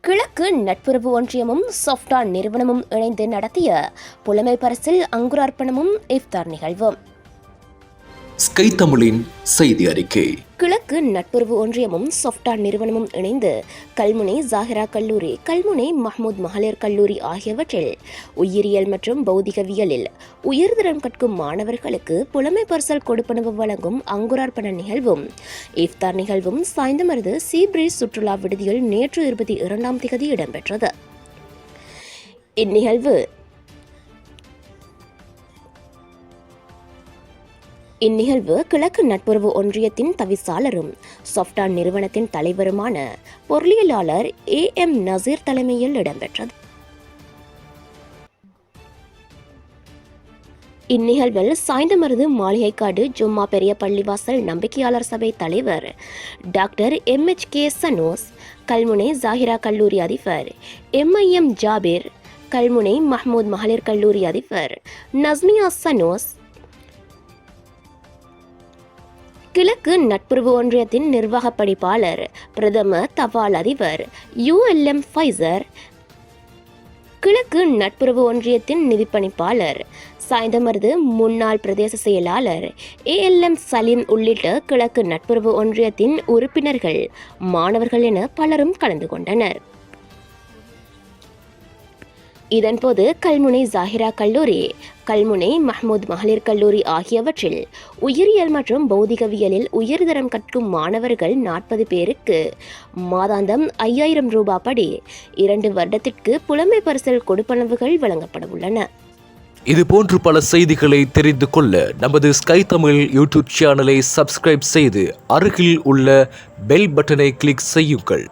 கிழக்கு நட்புறவு ஒன்றியமும் சாஃப்டான் நிறுவனமும் இணைந்து நடத்திய புலமை பரிசில் அங்குரார்ப்பணமும் இஃப்தார் நிகழ்வும் ஸ்கை தமிழின் செய்தி அறிக்கை. கிழக்கு நட்புறவு ஒன்றியமும் சாஃப்டா நிறுவனமும் இணைந்து கல்முனை ஜாகிரா கல்லூரி கல்முனை மஹமூத் மகளிர் கல்லூரி ஆகியவற்றில் உயிரியல் மற்றும் பௌதிகவியலில் உயர்தரம் கற்கும் மாணவர்களுக்கு புலமை பரிசல் கொடுப்பனவு வழங்கும் அங்குரார்ப்பண நிகழ்வும் இஃப்தார் நிகழ்வும் சாய்ந்தமருது சீப்ரீஸ் சுற்றுலா விடுதியில் நேற்று இருபத்தி இரண்டாம் திகதி இடம்பெற்றது. இந்நிகழ்வு இந்நிகழ்வு கிழக்கு நட்புறவு ஒன்றியத்தின் தவிசாளரும் சாஃப்டான் நிறுவனத்தின் தலைவருமான பொருளியலாளர் ஏ எம் நசீர் தலைமையில் இடம்பெற்றது. இந்நிகழ்வில் சாய்ந்தமருது மாளிகைக்காடு ஜும்மா பெரிய பள்ளிவாசல் நம்பிக்கையாளர் சபை தலைவர் doctor M H K Sanos Kalmunai Zahira கல்லூரி அதிபர் எம்ஐஎம் ஜாபீர் கல்முனை மஹமூத் மகளிர் கல்லூரி அதிபர் நஸ்மியா சனோஸ் கிழக்கு நட்புறவு ஒன்றியத்தின் நிர்வாக படிப்பாளர் பிரதம தபால் அதிபர் யுஎல்எம் ஃபைசர். கிழக்கு நட்புறவு ஒன்றியத்தின் நிதிப்பணிப்பாளர் சாய்ந்தமருது முன்னாள் பிரதேச செயலாளர் ஏஎல்எம் சலீம் உள்ளிட்ட கிழக்கு நட்புறவு ஒன்றியத்தின் உறுப்பினர்கள் மாணவர்கள் என பலரும் கலந்து கொண்டனர். இதன்போது கல்முனை ஜாஹிரா கல்லூரி கல்முனை மஹ்மூத் மகளிர் கல்லூரி ஆகியவற்றில் உயிரியல் மற்றும் பௌதிகவியலில் உயர்தரம் கற்கும் மாணவர்கள் நாற்பது பேருக்கு மாதாந்தம் ஐயாயிரம் ரூபாய் படி இரண்டு வருடத்திற்கு புலமை பரிசல் கொடுப்பனவுகள் வழங்கப்பட உள்ளன. இது போன்று பல செய்திகளை தெரிந்து கொள்ள நமது ஸ்கை தமிழ் யூடியூப் சேனலை சப்ஸ்கிரைப் செய்து அருகில் உள்ள பெல் பட்டனை கிளிக் செய்யுங்கள்.